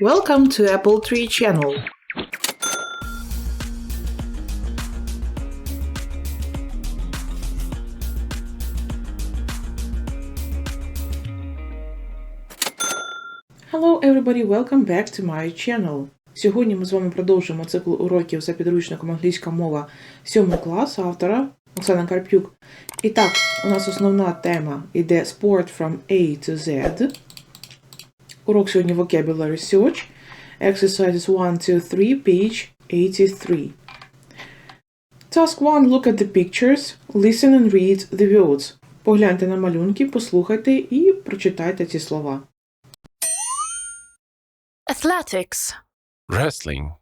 Welcome to Apple Tree channel. Hello everybody, welcome back to my channel. Сьогодні ми з вами продовжуємо цикл уроків за підручником англійська мова 7 клас автора Оксана Карпюк. І так, у нас основна тема іде Sport from A to Z. Урок сьогодні Vocabulary Search. Exercises 1, 2, 3, page 83. Task 1. Look at the pictures. Listen and read the words. Погляньте на малюнки, послухайте і прочитайте ці слова. athletics, wrestling,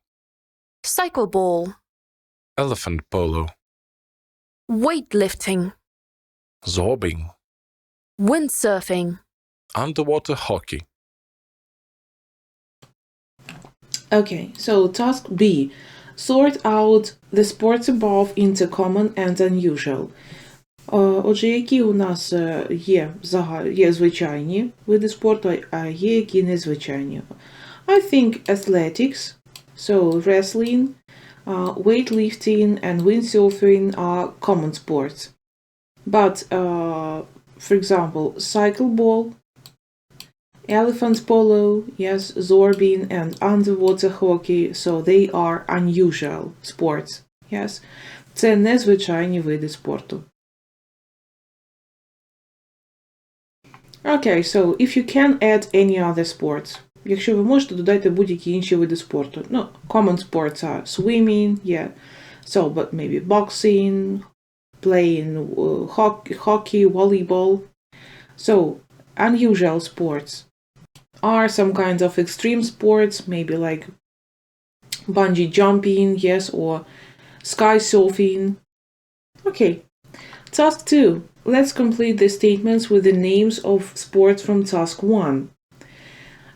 cycle ball, elephant polo, weightlifting, zorbing, windsurfing, underwater hockey, Okay, so task B. Sort out the sports above into common and unusual. Е, Отже, які у нас е, є, зага- є звичайні види спорту, а є які незвичайні. I think athletics, so wrestling, uh, weightlifting and windsurfing are common sports. But, uh, for example, cycle ball, elephant polo, yes, zorbing and underwater hockey, so they are unusual sports. Yes. Це незвичайні види спорту. Okay, so if you can add any other sports. Якщо ви можете, додайте будь-які інші види спорту. Ну, common sports are swimming, yeah. So, but maybe boxing, playing uh, hockey, hockey, volleyball. So, unusual sports are some kinds of extreme sports, maybe like bungee jumping, yes, or sky surfing. Okay. Task 2. Let's complete the statements with the names of sports from task 1.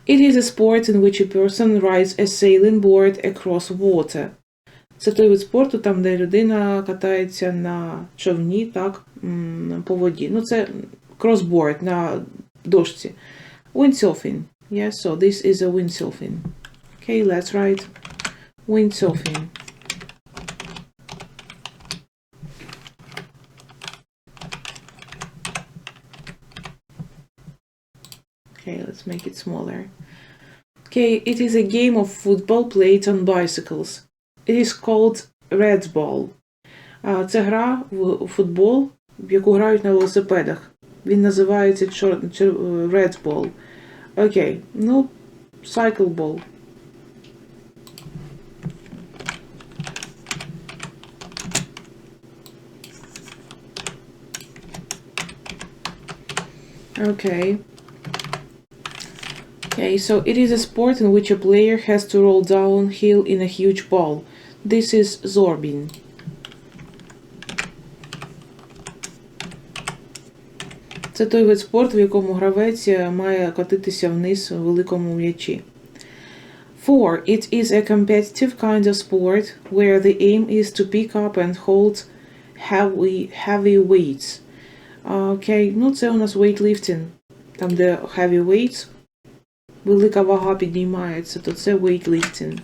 It is a sport in which a person rides a sailing board across water. Це той вид спорту, там, де людина катається на човні, так, м, по воді. Ну, це crossboard на дошці. Windsurfing. Yes, so this is a windsurfing. Okay, let's write windsurfing. Okay, let's make it smaller. Okay, it is a game of football played on bicycles. It is called Red Ball. А, Це гра в футбол, в яку грають на велосипедах. Він називається чор... чор... Red Ball. Okay, no cycle ball. Okay. Okay, so it is a sport in which a player has to roll downhill in a huge ball. This is Zorbin. Це той вид спорту, в якому гравець е, має катитися вниз у великому м'ячі. 4. It is a competitive kind of sport where the aim is to pick up and hold heavy, heavy weights. Окей, ну це у нас weightlifting. Там, де heavy weights, велика вага піднімається, то це weightlifting.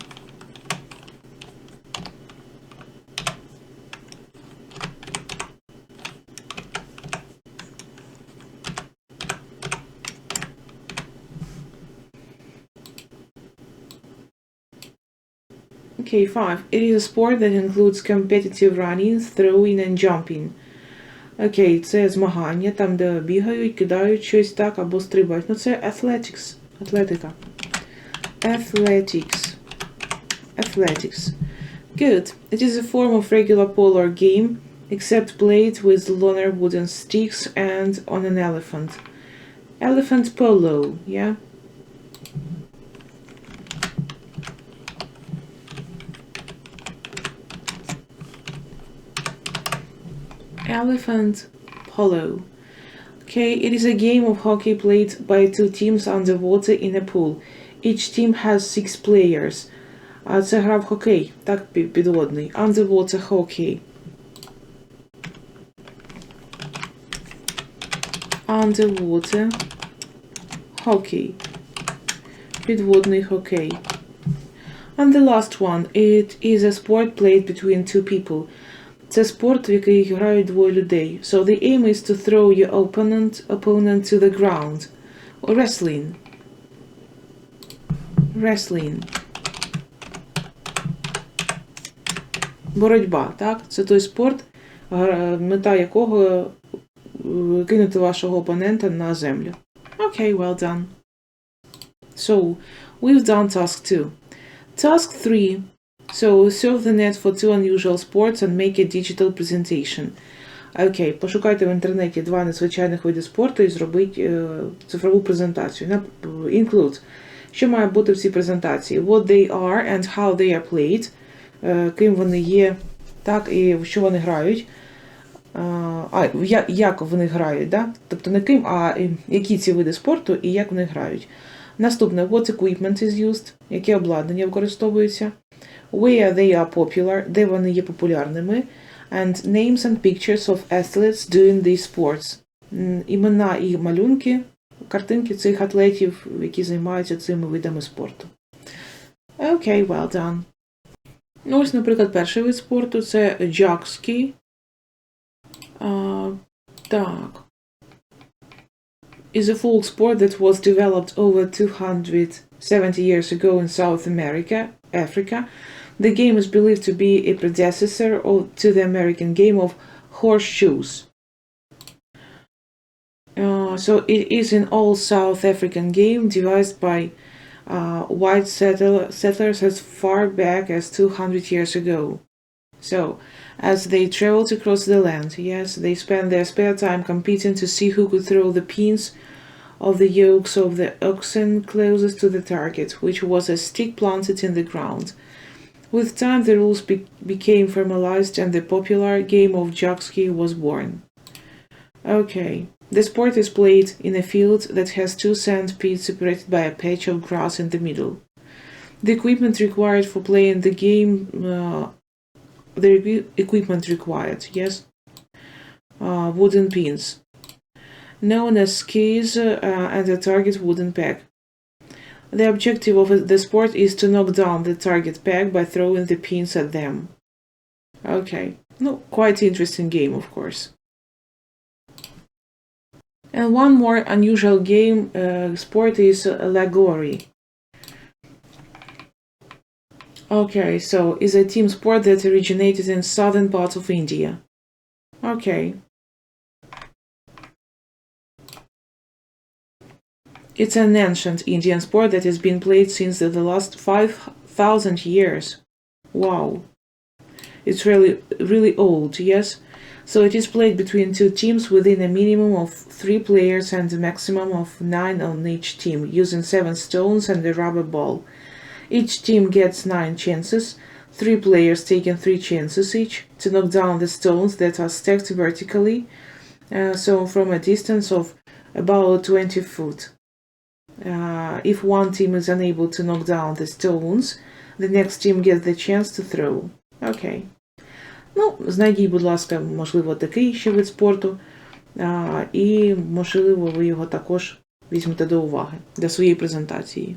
Okay, 5. It is a sport that includes competitive running, throwing and jumping. Окей, це змагання, там, де бігають, кидають щось так або стрибають. Ну, це athletics. Атлетика. Athletics. Athletics. Good. It is a form of regular polar game, except played with longer wooden sticks and on an elephant. Elephant polo, yeah? Elephant polo. Okay, it is a game of hockey played by two teams underwater in a pool. Each team has six players. А це гра в хокей, так пі- підводний. Underwater hockey. Underwater hockey. Підводний хокей. And the last one. It is a sport played between two people. Це спорт, в який грають двоє людей. So the aim is to throw your opponent, opponent to the ground. Wrestling. Wrestling. Боротьба, так? Це той спорт, мета якого е, кинути вашого опонента на землю. Okay, well done. So, we've done task 2. Task 3. So, surf the net for two unusual sports and make a digital presentation. Окей, пошукайте в інтернеті два незвичайних види спорту і зробіть е, цифрову презентацію. Include. Що має бути в цій презентації? What they are and how they are played. Е, ким вони є, так, і в що вони грають. Е, А, як вони грають, да? тобто не ким, а які ці види спорту і як вони грають. Наступне, what equipment is used, яке обладнання використовується, where they are popular, де вони є популярними, and names and pictures of athletes doing these sports. М, Імена і малюнки, картинки цих атлетів, які займаються цими видами спорту. Окей, well done. Ну, ось, наприклад, перший вид спорту це джакський. А, так. Is a folk sport that was developed over 270 years ago in South America, Africa. the game is believed to be a predecessor of, to the American game of horseshoes. Uh, so it is an all South African game devised by uh, white settle- settlers as far back as 200 years ago. So, as they traveled across the land, yes, they spent their spare time competing to see who could throw the pins of the yokes of the oxen closest to the target, which was a stick planted in the ground. With time, the rules be- became formalized and the popular game of jockey was born. Okay. The sport is played in a field that has two sand pits separated by a patch of grass in the middle. The equipment required for playing the game, uh, the equi- equipment required, yes, uh, wooden pins, known as skis, uh, and a target wooden peg. The objective of the sport is to knock down the target peg by throwing the pins at them. Okay, no, quite interesting game, of course. And one more unusual game uh, sport is Lagori. Okay, so is a team sport that originated in southern parts of India. Okay. It's an ancient Indian sport that has been played since the, last 5,000 years. Wow. It's really, really old, yes? So it is played between two teams within a minimum of three players and a maximum of nine on each team, using seven stones and a rubber ball. Each team gets nine chances, three players taking three chances each to knock down the stones that are stacked vertically, uh, so from a distance of about 20 foot. Uh, if one team is unable to knock down the stones, the next team gets the chance to throw. Okay. Ну, знайдіть, будь ласка, можливо, такий ще вид спорту, а, і, можливо, ви його також візьмете до уваги для своєї презентації.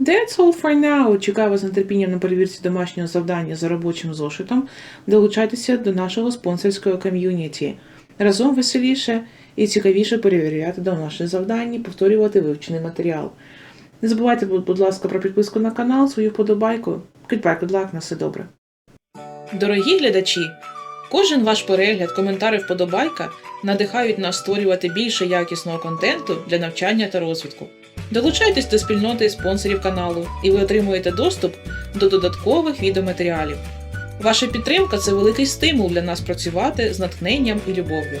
That's all for now. Чекаю вас з нетерпінням на перевірці домашнього завдання за робочим зошитом. Долучайтеся до нашого спонсорського ком'юніті. Разом веселіше і цікавіше перевіряти домашні завдання, повторювати вивчений матеріал. Не забувайте, будь ласка, про підписку на канал, свою вподобайку. Goodbye, good luck, на все добре. Дорогі глядачі, кожен ваш перегляд, коментар і вподобайка надихають нас створювати більше якісного контенту для навчання та розвитку. Долучайтесь до спільноти спонсорів каналу, і ви отримуєте доступ до додаткових відеоматеріалів. Ваша підтримка це великий стимул для нас працювати з натхненням і любов'ю.